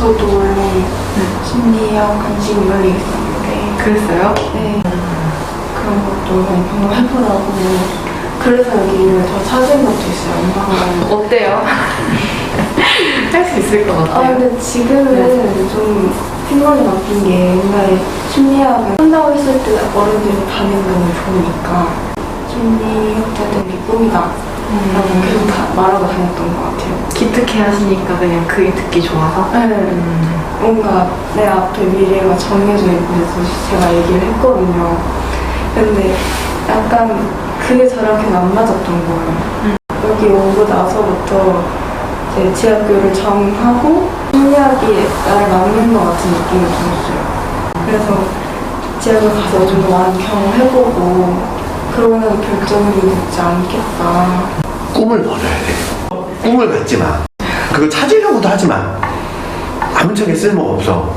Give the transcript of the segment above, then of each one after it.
저도 원래 심리학 관심이 원래 있었는데 그랬어요? 네. 그런 것도 많이 경험해보라고 그래서 여기를 더 찾은 것도 있어요 엄마가 어때요? 할 수 있을 것 아 같아요. 근데 지금은 좀 생각이 바뀐 게 옛날에 심리학을 한다고 했을 때 어른들이 반응이 너무 좋으니까 심리학자들이 꿈이다 라고 계속 다 말하고 다녔던 것 같아요 기특해 하시니까 그냥 그게 듣기 좋아서. 네. 음. 뭔가 내 앞에 미래가 정해져 있는데도 제가 얘기를 했거든요. 근데 약간 그게 저랑 그냥 안 맞았던 거예요. 여기 오고 나서부터 이제 대학교를 정하고 심리학이 나를 맞는 것 같은 느낌이 들었어요. 그래서 대학을 가서 좀더 많이 경험해보고 그러면 결정이 늦지 않겠다. 꿈을 버려야 돼. 꿈을 갖지 마. 그거 찾으려고도 하지 마. 아무 짝에 쓸모가 없어.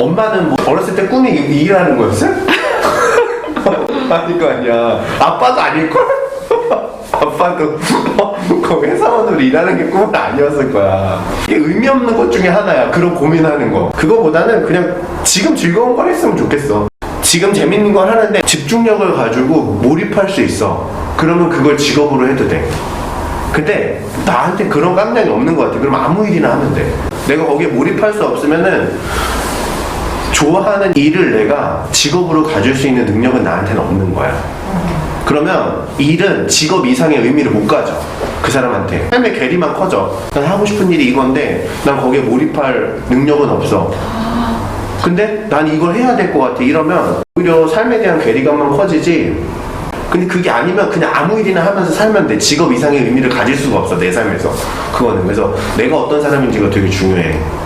엄마는 뭐 어렸을 때 꿈이 이- 일하는 거였어? 아닐 거 아니야. 아빠도 아닐걸? 아빠도 그 회사원으로 일하는 게 꿈은 아니었을 거야. 이게 의미 없는 것 중에 하나야. 그런 고민하는 거. 그거보다는 그냥 지금 즐거운 걸 했으면 좋겠어. 지금 재밌는 걸 하는데 집중력을 가지고 몰입할 수 있어. 그러면 그걸 직업으로 해도 돼. 근데 나한테 그런 깜냥이 없는 것 같아. 그럼 아무 일이나 하면 돼. 내가 거기에 몰입할 수 없으면은 좋아하는 일을 내가 직업으로 가질 수 있는 능력은 나한테는 없는 거야. 그러면 일은 직업 이상의 의미를 못 가져. 그 사람한테. 삶의 괴리만 커져. 난 하고 싶은 일이 이건데 난 거기에 몰입할 능력은 없어. 근데 난 이걸 해야 될 것 같아. 이러면 오히려 삶에 대한 괴리감만 커지지. 근데 그게 아니면 그냥 아무 일이나 하면서 살면 돼. 직업 이상의 의미를 가질 수가 없어. 내 삶에서. 그거는. 그래서 내가 어떤 사람인지가 되게 중요해.